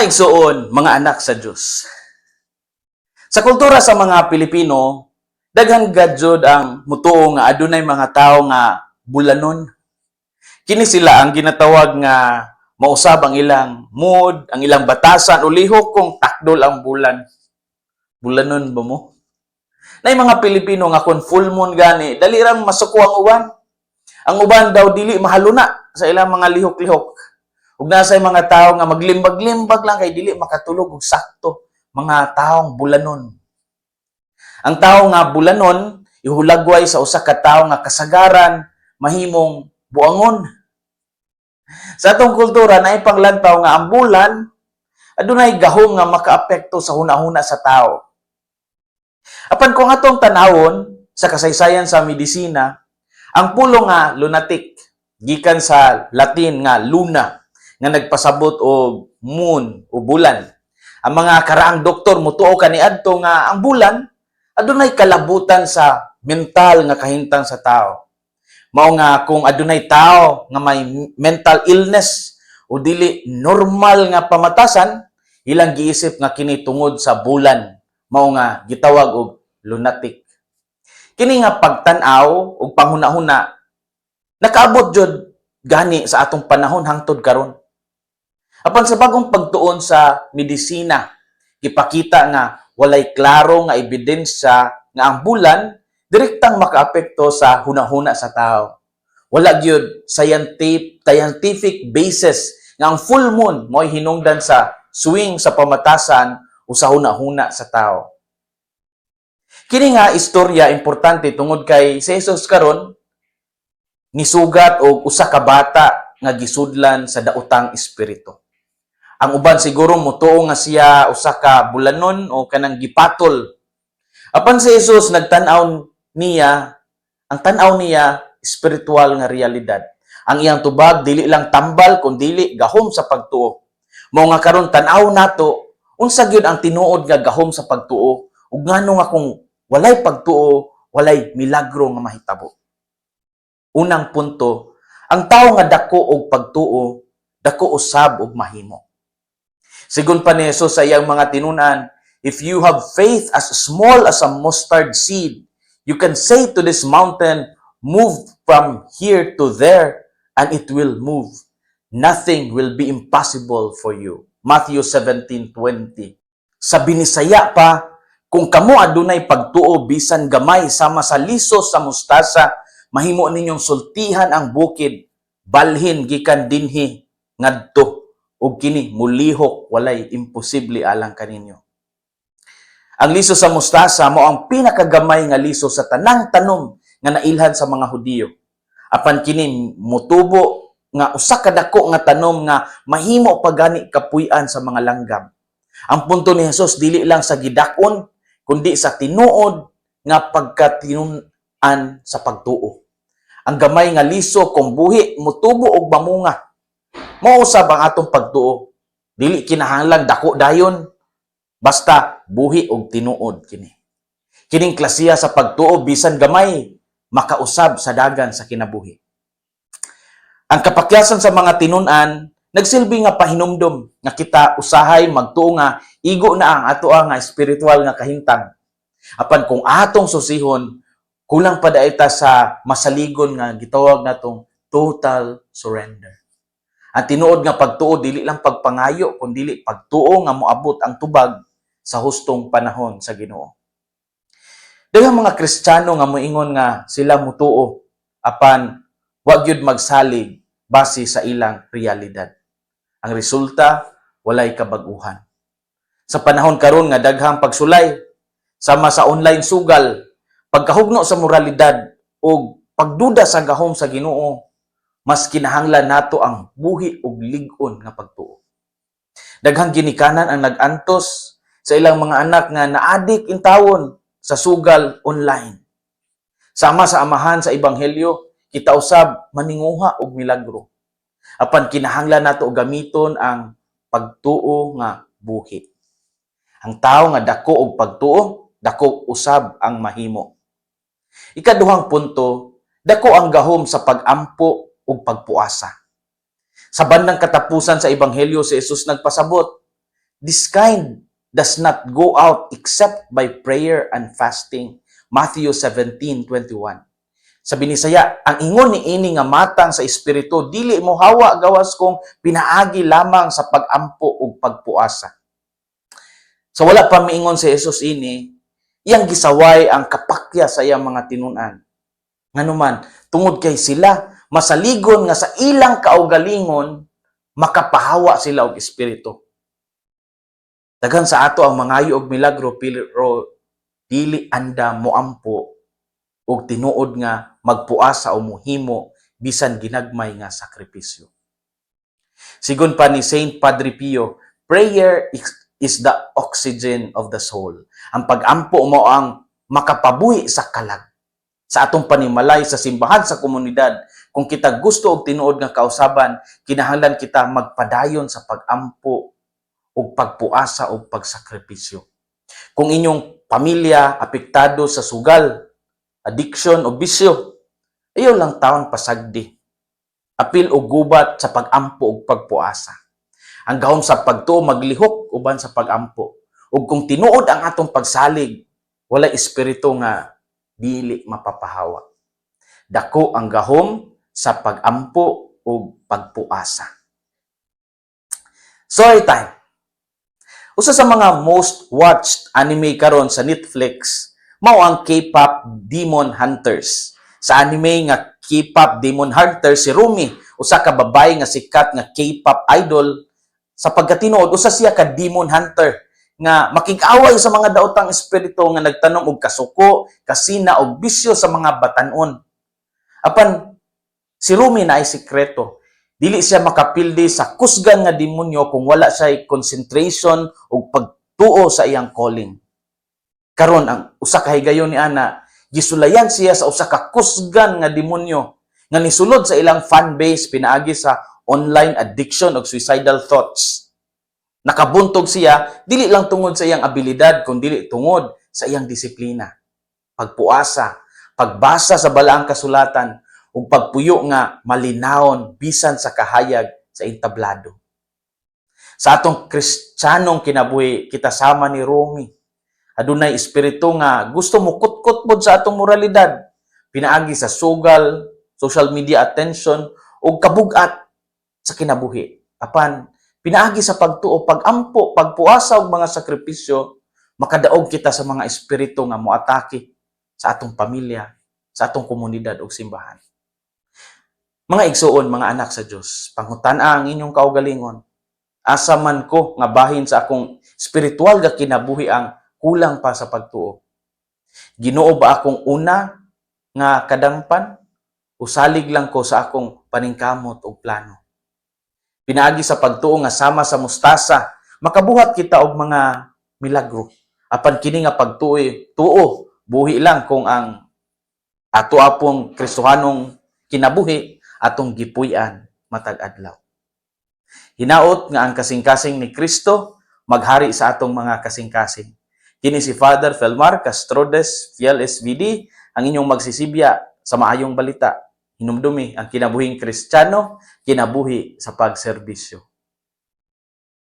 Mga mga anak sa Diyos. Sa kultura sa mga Pilipino, daghan gadjod ang mutuo nga adunay mga tao nga bulanon. Kini sila ang ginatawag nga mausab ang ilang mood, ang ilang batasan o lihok kung takdol ang bulan. Bulanon ba mo? Nay mga Pilipino nga kung full moon gani, dali rang masuko ang uban. Ang uban daw dili mahaluna sa ilang mga lihok-lihok. Ug nasa mga tao nga maglimbag-limbag lang kay dili makatulog og sakto, mga taong bulanon. Ang tao nga bulanon ihulagway sa usa ka tawo nga kasagaran mahimong buangon. Sa atong kultura na ipanglantaw nga ang bulan adunay gahom nga makaapekto sa hunahuna sa tao. Apan kung atong tanawon sa kasaysayan sa medisina, ang pulo nga lunatic gikan sa Latin nga luna nga nagpasabot og moon o bulan. Ang mga karaang doktor mutuo kaniadto nga ang bulan adunay kalabutan sa mental nga kahintang sa tao. Mao nga kung adunay tao nga may mental illness o dili normal nga pamatasan, ilang giisip nga kini tungod sa bulan. Mao nga gitawag og lunatic. Kini nga pagtan-aw og panghuna-huna nakaabot jud gani sa atong panahon hangtod karon. Apan sa bagong pagtuon sa medisina, gipakita nga walay klaro nga ebidensya nga ang bulan direktang makaapekto sa hunahuna sa tao. Wala gyud scientific basis nga ang full moon mo'y hinungdan sa swing sa pamatasan o sa hunahuna sa tao. Kini nga istorya importante tungod kay si Jesus karon nisugat og usa ka bata nga gisudlan sa daotang espiritu. Ang uban siguro mutuo nga siya usa ka bulanon o kanang gipatol. Apan si Jesus nagtan-aw niya, ang tan-aw niya spiritual nga realidad. Ang iyang tubag dili lang tambal kun dili gahom sa pagtuo. Mao nga karon tan-aw nato unsa gyud ang tinuod nga gahom sa pagtuo ug ngano nga kung walay pagtuo, walay milagro nga mahitabo. Unang punto, ang tao nga dako og pagtuo, dako usab og mahimo. Sigun pa ni Jesus sa iyang mga tinunan, if you have faith as small as a mustard seed, you can say to this mountain, move from here to there, and it will move. Nothing will be impossible for you. Matthew 17:20. Sa binisaya pa, kung kamo adunay pagtuo bisan gamay sama sa liso sa mustasa, mahimo ninyong sultihan ang bukid, balhin gikan dinhi ngadto ug kini mulihok walay imposible alang kaninyo. Ang liso sa mustasa mo ang pinakagamay nga liso sa tanang tanom nga nailhan sa mga Hudiyo. Apan kini mutubo nga usa ka dako nga tanom nga mahimo pagani kapuy-an sa mga langgam. Ang punto ni Jesus dili lang sa gidakon kundi sa tinuod nga pagkatinunan sa pagtuo. Ang gamay nga liso kung buhi mutubo og mamunga. Mao usab ang atong pagtuo. Dili kinahanglan dako dayon basta buhi og tinuod kini. Kining klasiya sa pagtuo bisan gamay makausab sa dagan sa kinabuhi. Ang kapakyasan sa mga tinunan nagsilbi nga pahinumdom nga kita usahay magtuo nga igo na ang ato nga espiritual nga kahintang. Apan kung atong susihon, kulang pa sa masaligon nga gitawag natong total surrender. Ang tinuod nga pagtuo dili lang pagpangayo kundi pagtuo nga moabot ang tubag sa hustong panahon sa Ginoo. Daghang mga Kristiyano nga moingon nga sila mutuo apan wa gyud magsalig base sa ilang realidad. Ang resulta walay kabaguhan. Sa panahon karon nga daghang pagsulay sama sa online sugal, pagkahugno sa moralidad o pagduda sa gahom sa Ginoo, mas kinahanglan nato ang buhi ug lig-on nga pagtuo. Daghang ginikanan ang nagantos sa ilang mga anak nga naadik intawon sa sugal online. Sama sa amahan sa ebanghelyo, kita usab maninguha og milagro. Apan kinahanglan nato gamiton ang pagtuo nga buhi. Ang tao nga dako og pagtuo, dako usab ang mahimo. Ikaduhang punto, dako ang gahom sa pagampo ug pagpuasa. Sa bandang katapusan sa ebanghelyo si Jesus nagpasabot this kind does not go out except by prayer and fasting. Matthew 17:21. Sa binisaya, ang ingon ni ini nga matang sa espiritu dili mo hawa gawas kong pinaagi lamang sa pagampo ug pagpuasa. So wala pa miingon si Jesus ini, iyang gisaway ang kapakya sa iyang mga tinunan. Nganuman, tungod kay sila masaligon nga sa ilang kaugalingon makapahawa sila og espiritu. Daghan sa ato ang mangayo og milagro pero dili anda moampo og tinuod nga magpuasa o muhimo bisan ginagmay nga sakripisyo. Sigon pa ni Saint Padre Pio, prayer is- the oxygen of the soul. Ang pagampo mo ang makapabuhi sa kalag. Sa atong panimalay sa simbahan sa komunidad, kung kita gusto og tinuod nga kausaban, kinahanglan kita magpadayon sa pagampo ug pagpuasa ug pagsakripisyo. Kung inyong pamilya apektado sa sugal, addiction o bisyo, ayaw lang taon pasagdi. Apil o gubat sa pagampo ug pagpuasa. Ang gahom sa pagtuo maglihok uban sa pagampo. Ug kung tinuod ang atong pagsalig, wala espiritu nga dili mapapahawa. Dako ang gahom sa pagampo ug pagpuasa. Story time. Usa sa mga most watched anime karon sa Netflix mao ang K-pop Demon Hunters. Sa anime nga K-pop Demon Hunters si Rumi, usa ka babae nga sikat nga K-pop idol sa pagkatinuod usa siya ka demon hunter nga makig-away sa mga daotang espiritu nga nagtanom og kasuko, kasina og bisyo sa mga batanon. Apan si Rumi na ay sikreto. Dili siya makapildi sa kusgan nga demonyo kung wala siya concentration ug pagtuo sa iyang calling. Karon ang usa ka higayon ni ana, gisulayan siya sa usa ka kusgan nga demonyo nga nisulod sa ilang fan base pinaagi sa online addiction ug suicidal thoughts. Nakabuntog siya dili lang tungod sa iyang abilidad kundi tungod sa iyang disiplina, pagpuasa, pagbasa sa balaang kasulatan ug pagpuyo nga malinawon bisan sa kahayag sa entablado. Sa atong kristyanong kinabuhi, kita sama ni Romy. Adunay espiritu nga gusto mo kutkot pod sa atong moralidad. Pinaagi sa sugal, social media attention ug kabugat sa kinabuhi. Apan pinaagi sa pagtuo, pagampo, pagpuasa og mga sakripisyo, makadaog kita sa mga espiritu nga moatake sa atong pamilya, sa atong komunidad ug simbahan. Mga igsuon, mga anak sa Dios, pangutan-a ang inyong kaugalingon. Asa man ko nga bahin sa akong spiritual nga kinabuhi ang kulang pa sa pagtuo. Ginoo ba akong una nga kadangpan? Usalig lang ko sa akong paningkamot o plano. Pinaagi sa pagtuo nga sama sa mustasa, makabuhat kita og mga milagro. Apan kini nga pagtuo, tuo, buhi lang kung ang ato apong Kristohanong kinabuhi atong gipuy-an matag adlaw. Hinaot nga ang kasing-kasing ni Kristo maghari sa atong mga kasing-kasing. Kini si Father Felmar Castrodes, Fiel SVD, ang inyong magsisibya sa maayong balita. Hinumdumi ang kinabuhing Kristiyano, kinabuhi sa pagserbisyo.